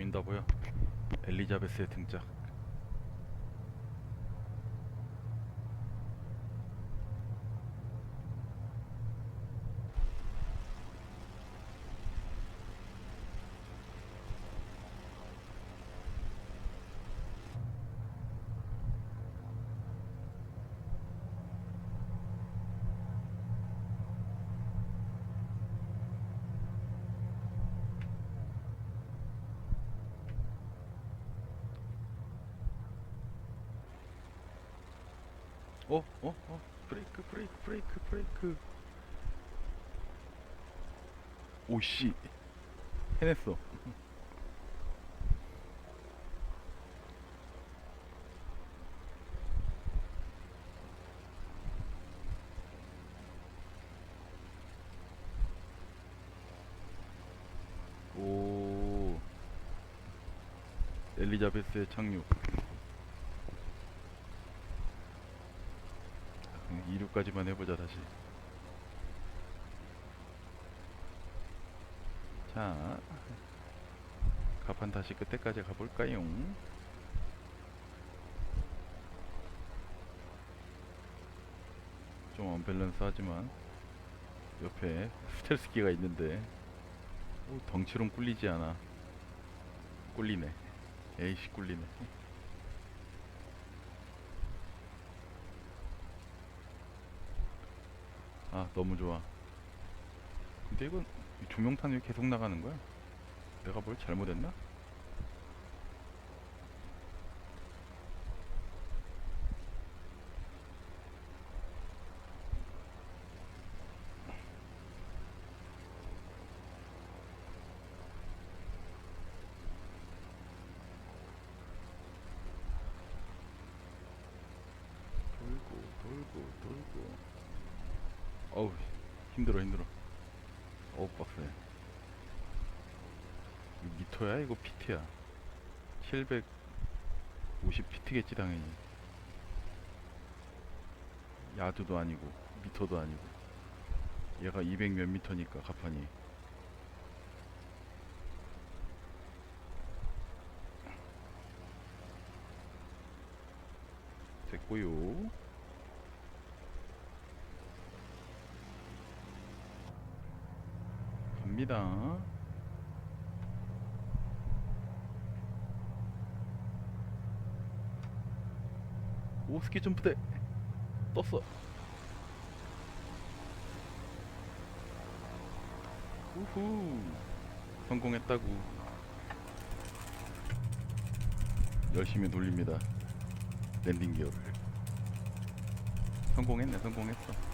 보인다 보여. 엘리자베스의 등짝. 어, 어, 어, 브레이크, 브레이크, 브레이크, 브레이크. 오씨, 해냈어. 오, 엘리자베스의 착륙. 이륙까지만 해보자 다시. 자 가판 다시 끝에까지 가볼까요? 좀 언밸런스 하지만 옆에 스텔스키가 있는데 오, 덩치론 꿀리지 않아. 꿀리네. 에이씨 꿀리네 아 너무 좋아 근데 이건 이 조명탄 왜 계속 나가는 거야? 내가 뭘 잘못했나? 돌고 돌고 돌고 어우 힘들어 힘들어. 어우 빡세. 미터야? 이거 피트야? 750 피트겠지 당연히. 야드도 아니고 미터도 아니고. 얘가 200 몇 미터니까 가판이. 됐고요 갑니다. 오 스키 점프대 떴어. 우후 성공했다고. 열심히 돌립니다. 랜딩 기어를. 성공했네 성공했어.